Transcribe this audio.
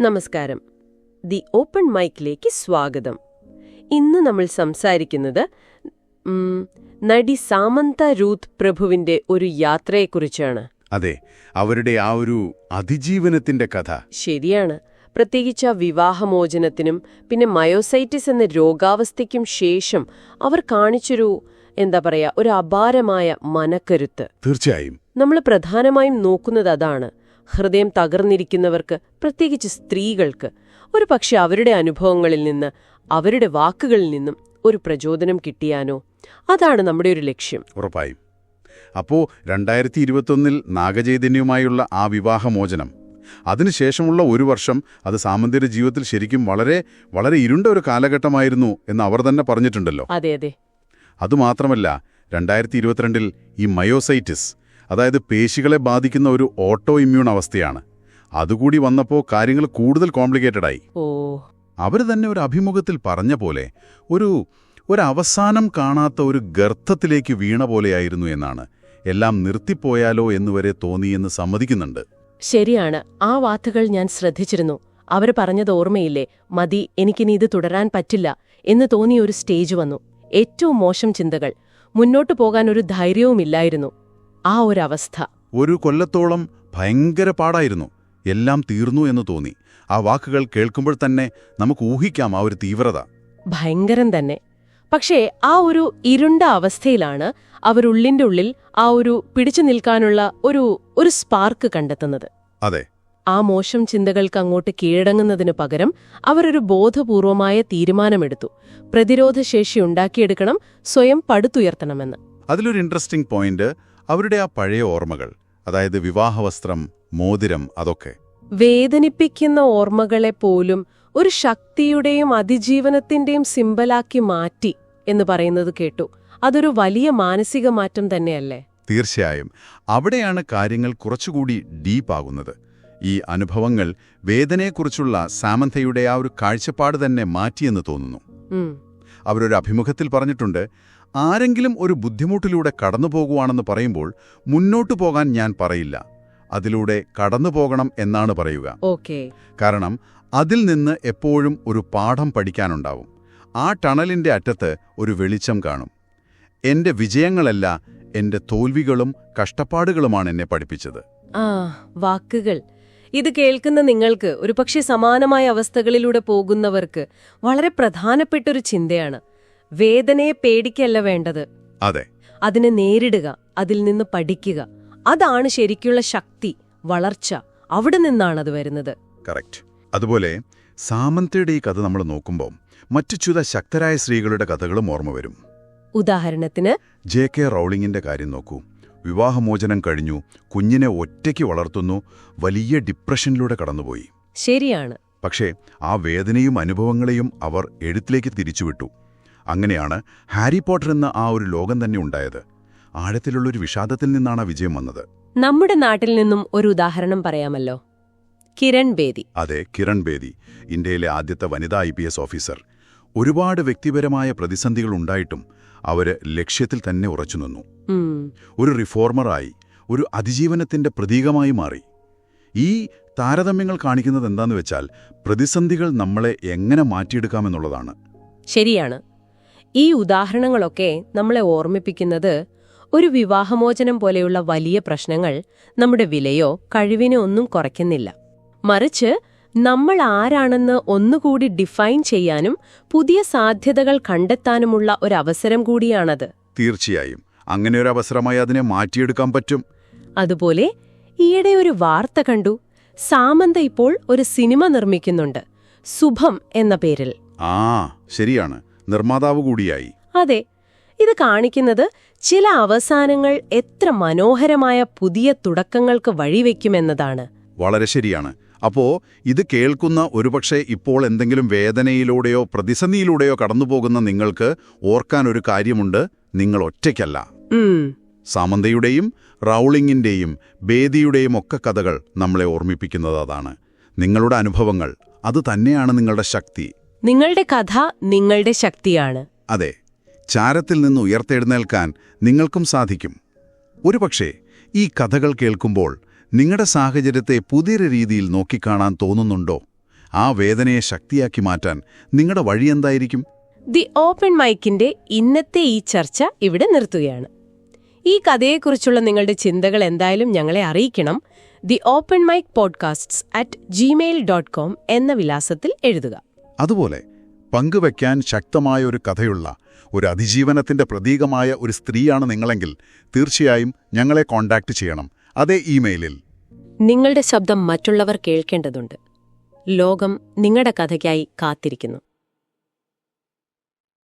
നമസ്കാരം. The open മൈക്കിലേക്ക് സ്വാഗതം. ഇന്ന് നമ്മൾ സംസാരിക്കുന്നത് നടി സാമന്ത രൂത്ത് പ്രഭുവിന്റെ ഒരു യാത്രയെക്കുറിച്ചാണ്. അതെ അവരുടെ ആ ഒരു അതിജീവനത്തിന്റെ കഥ. ശരിയാണ്. പ്രത്യേകിച്ച് ആ വിവാഹമോചനത്തിനും പിന്നെ മയോസൈറ്റിസ് എന്ന രോഗാവസ്ഥയ്ക്കും ശേഷം അവർ കാണിച്ചൊരു എന്താ പറയാ ഒരു അപാരമായ മനക്കരുത്ത്. തീർച്ചയായും. നമ്മൾ പ്രധാനമായും നോക്കുന്നത് അതാണ്. ഹൃദയം തകർന്നിരിക്കുന്നവർക്ക് പ്രത്യേകിച്ച് സ്ത്രീകൾക്ക് ഒരു പക്ഷെ അവരുടെ അനുഭവങ്ങളിൽ നിന്ന് അവരുടെ വാക്കുകളിൽ നിന്നും ഒരു പ്രചോദനം കിട്ടിയാനോ? അതാണ് നമ്മുടെ ഒരു ലക്ഷ്യം. ഉറപ്പായും. അപ്പോൾ രണ്ടായിരത്തി ഇരുപത്തൊന്നിൽ നാഗചൈതന്യവുമായുള്ള ആ വിവാഹമോചനം അതിനുശേഷമുള്ള ഒരു വർഷം അത് സാമന്തിയുടെ ജീവിതത്തിൽ ശരിക്കും വളരെ വളരെ ഇരുണ്ട ഒരു കാലഘട്ടമായിരുന്നു എന്ന് അവർ തന്നെ പറഞ്ഞിട്ടുണ്ടല്ലോ. അതെ അതെ. അതുമാത്രമല്ല രണ്ടായിരത്തി ഇരുപത്തിരണ്ടിൽ ഈ മയോസൈറ്റിസ് അതായത് പേശികളെ ബാധിക്കുന്ന ഒരു ഓട്ടോ ഇമ്മ്യൂൺ അവസ്ഥയാണ്. അതുകൂടി വന്നപ്പോൾ കാര്യങ്ങൾ കൂടുതൽ കോംപ്ലിക്കേറ്റഡ് ആയി. ഓ. അവർ തന്നെ ഒരു അഭിമുഖത്തിൽ പറഞ്ഞ പോലെ ഒരു ഒരവസാനം കാണാത്ത ഒരു ഗർത്തത്തിലേക്ക് വീണ പോലെയായിരുന്നു എന്നാണ്. എല്ലാം നിർത്തിപ്പോയാലോ എന്നുവരെ തോന്നിയെന്ന് സമ്മതിക്കുന്നുണ്ട്. ശരിയാണ്. ആ വാക്കുകൾ ഞാൻ ശ്രദ്ധിച്ചിരുന്നു. അവർ പറഞ്ഞത് ഓർമ്മയില്ലേ? മതി എനിക്കിനി ഇത് തുടരാൻ പറ്റില്ല എന്ന് തോന്നിയ ഒരു സ്റ്റേജ് വന്നു. ഏറ്റവും മോശം ചിന്തകൾ. മുന്നോട്ടു പോകാൻ ഒരു ധൈര്യവുമില്ലായിരുന്നു. ആ ഒരവസ്ഥ. ഒരു കൊല്ലത്തോളം ഭയങ്കര പാടായിരുന്നു. എല്ലാം തീർന്നു എന്ന് തോന്നി. ആ വാക്കുകൾ കേൾക്കുമ്പോൾ തന്നെ നമുക്ക് ഊഹിക്കാം ആ ഒരു തീവ്രത. ഭയങ്കരം തന്നെ. പക്ഷേ ആ ഒരു ഇരുണ്ട അവസ്ഥയിലാണ് അവരുള്ളിന്റെ ഉള്ളിൽ ആ ഒരു പിടിച്ചു നിൽക്കാനുള്ള ഒരു ഒരു സ്പാർക്ക് കണ്ടെത്തുന്നത്. അതെ. ആ മോശം ചിന്തകൾക്ക് അങ്ങോട്ട് കീഴടങ്ങുന്നതിനു പകരം അവരൊരു ബോധപൂർവമായ തീരുമാനമെടുത്തു. പ്രതിരോധശേഷി ഉണ്ടാക്കിയെടുക്കണം സ്വയം പടുത്തുയർത്തണമെന്ന്. അതിലൊരു ഇൻട്രസ്റ്റിംഗ് പോയിന്റ് അവരുടെ ആ പഴയ ഓർമ്മകൾ അതായത് വിവാഹവസ്ത്രം മോതിരം അതൊക്കെ. വേദനിപ്പിക്കുന്ന ഓർമ്മകളെ പോലും ഒരു ശക്തിയുടെയും അതിജീവനത്തിന്റെയും സിമ്പലാക്കി മാറ്റി എന്ന് പറയുന്നത് കേട്ടു. അതൊരു വലിയ മാനസിക മാറ്റം തന്നെയല്ലേ? തീർച്ചയായും. അവിടെയാണ് കാര്യങ്ങൾ കുറച്ചുകൂടി ഡീപ്പാകുന്നത്. ഈ അനുഭവങ്ങൾ വേദനയെക്കുറിച്ചുള്ള സാമന്തയുടെ ആ ഒരു കാഴ്ചപ്പാട് തന്നെ മാറ്റിയെന്ന് തോന്നുന്നു. അവരൊരു അഭിമുഖത്തിൽ പറഞ്ഞിട്ടുണ്ട് ആരെങ്കിലും ഒരു ബുദ്ധിമുട്ടിലൂടെ കടന്നു പോകുവാണെന്ന് പറയുമ്പോൾ മുന്നോട്ടു പോകാൻ ഞാൻ പറയില്ല. അതിലൂടെ കടന്നു പോകണം എന്നാണ് പറയുക. ഓക്കേ. കാരണം അതിൽ നിന്ന് എപ്പോഴും ഒരു പാഠം പഠിക്കാനുണ്ടാവും. ആ ടണലിന്റെ അറ്റത്ത് ഒരു വെളിച്ചം കാണും. എന്റെ വിജയങ്ങളല്ല എന്റെ തോൽവികളും കഷ്ടപ്പാടുകളുമാണ് എന്നെ പഠിപ്പിച്ചത്. ആ വാക്കുകൾ. ഇത് കേൾക്കുന്ന നിങ്ങൾക്ക് ഒരുപക്ഷെ സമാനമായ അവസ്ഥകളിലൂടെ പോകുന്നവർക്ക് വളരെ പ്രധാനപ്പെട്ടൊരു ചിന്തയാണ്. വേദനയെ പേടിക്കല്ല വേണ്ടത്. അതെ. അതിനെ നേരിടുക അതിൽ നിന്ന് പഠിക്കുക. അതാണ് ശരിക്കുള്ള ശക്തി വളർച്ച. അവിടെ നിന്നാണ് അത് വരുന്നത്. കറക്റ്റ്. അതുപോലെ സാമന്തയുടെ ഈ കഥ നമ്മൾ നോക്കുമ്പോൾ മറ്റു ചില ശക്തരായ സ്ത്രീകളുടെ കഥകളും ഓർമ്മ വരും. ഉദാഹരണത്തിന് ജെ കെ റൗളിങ്ങിന്റെ കാര്യം നോക്കൂ. വിവാഹമോചനം കഴിഞ്ഞു കുഞ്ഞിനെ ഒറ്റയ്ക്ക് വളർത്തുന്നു വലിയ ഡിപ്രഷനിലൂടെ കടന്നുപോയി. ശരിയാണ്. പക്ഷേ ആ വേദനയും അനുഭവങ്ങളെയും അവർ എഴുത്തിലേക്ക് തിരിച്ചുവിട്ടു. അങ്ങനെയാണ് ഹാരി പോട്ടർ എന്ന ആ ഒരു ലോകം തന്നെ ഉണ്ടായത്. ആഴത്തിലുള്ളൊരു വിഷാദത്തിൽ നിന്നാണ് ആ വിജയം വന്നത്. നമ്മുടെ നാട്ടിൽ നിന്നും ഒരു ഉദാഹരണം പറയാമല്ലോ. കിരൺ ബേദി. അതെ കിരൺ ബേദി ഇന്ത്യയിലെ ആദ്യത്തെ വനിതാ ഐ ഓഫീസർ. ഒരുപാട് വ്യക്തിപരമായ പ്രതിസന്ധികൾ ഉണ്ടായിട്ടും അവർ ലക്ഷ്യത്തിൽ തന്നെ ഉറച്ചു നിന്നു. ഒരു റിഫോർമറായി ഒരു അതിജീവനത്തിന്റെ പ്രതീകമായി മാറി. ഈ താരതമ്യങ്ങൾ കാണിക്കുന്നത് എന്താന്ന് വെച്ചാൽ പ്രതിസന്ധികൾ നമ്മളെ എങ്ങനെ മാറ്റിയെടുക്കാമെന്നുള്ളതാണ് ശരിയാണ്. ഈ ഉദാഹരണങ്ങളൊക്കെ നമ്മളെ ഓർമ്മിപ്പിക്കുന്നത് ഒരു വിവാഹമോചനം പോലെയുള്ള വലിയ പ്രശ്നങ്ങൾ നമ്മുടെ വിലയോ കഴിവിനോ ഒന്നും കുറയ്ക്കുന്നില്ല. മറിച്ച് നമ്മൾ ആരാണെന്ന് ഒന്നുകൂടി ഡിഫൈൻ ചെയ്യാനും പുതിയ സാധ്യതകൾ കണ്ടെത്താനുമുള്ള ഒരു അവസരം കൂടിയാണത്. തീർച്ചയായും. അങ്ങനെ ഒരു അവസരമായി അതിനെ മാറ്റിയെടുക്കാൻ പറ്റും. അതുപോലെ ഈയിടെ ഒരു വാർത്ത കണ്ടു. സാമന്ത ഇപ്പോൾ ഒരു സിനിമ നിർമ്മിക്കുന്നുണ്ട്. സുഭം എന്ന പേരിൽ. ആ ശരിയാണ്. നിർമ്മാതാവ് കൂടിയായി. അതെ ഇത് കാണിക്കുന്നത് ചില അവസാനങ്ങൾ എത്ര മനോഹരമായ പുതിയ തുടക്കങ്ങൾക്ക് വഴിവെക്കുമെന്നതാണ്. വളരെ ശരിയാണ്. അപ്പോ ഇത് കേൾക്കുന്ന ഒരുപക്ഷെ ഇപ്പോൾ എന്തെങ്കിലും വേദനയിലൂടെയോ പ്രതിസന്ധിയിലൂടെയോ കടന്നുപോകുന്ന നിങ്ങൾക്ക് ഓർക്കാൻ ഒരു കാര്യമുണ്ട് നിങ്ങൾ ഒറ്റയ്ക്കല്ല. സാമന്തയുടെയും റൗളിങ്ങിന്റെയും ബേദിയുടെയും ഒക്കെ കഥകൾ നമ്മളെ ഓർമ്മിപ്പിക്കുന്നത് അതാണ്. നിങ്ങളുടെ അനുഭവങ്ങൾ അത് തന്നെയാണ് നിങ്ങളുടെ ശക്തി. നിങ്ങളുടെ കഥ നിങ്ങളുടെ ശക്തിയാണ്. അതെ ചാരത്തിൽ നിന്ന് ഉയർത്തെഴുന്നേൽക്കാൻ നിങ്ങൾക്കും സാധിക്കും. ഒരുപക്ഷേ ഈ കഥകൾ കേൾക്കുമ്പോൾ നിങ്ങളുടെ സാഹചര്യത്തെ പുതിയൊരു രീതിയിൽ നോക്കിക്കാണാൻ തോന്നുന്നുണ്ടോ? ആ വേദനയെ ശക്തിയാക്കി മാറ്റാൻ നിങ്ങളുടെ വഴി എന്തായിരിക്കും? ദി ഓപ്പൺ മൈക്കിന്റെ ഇന്നത്തെ ഈ ചർച്ച ഇവിടെ നിർത്തുകയാണ്. ഈ കഥയെക്കുറിച്ചുള്ള നിങ്ങളുടെ ചിന്തകൾ എന്തായാലും ഞങ്ങളെ അറിയിക്കണം. The open mic podcasts at Gmail dot com എന്ന വിലാസത്തിൽ എഴുതുക. അതുപോലെ പങ്കുവയ്ക്കാൻ ശക്തമായ ഒരു കഥയുള്ള ഒരു അതിജീവനത്തിന്റെ പ്രതീകമായ ഒരു സ്ത്രീയാണ് നിങ്ങളെങ്കിൽ തീർച്ചയായും ഞങ്ങളെ കോൺടാക്റ്റ് ചെയ്യണം. അതേ ഇമെയിലിൽ നിങ്ങളുടെ ശബ്ദം മറ്റുള്ളവർ കേൾക്കേണ്ടതുണ്ട്. ലോകം നിങ്ങളുടെ കഥയ്ക്കായി കാത്തിരിക്കുന്നു.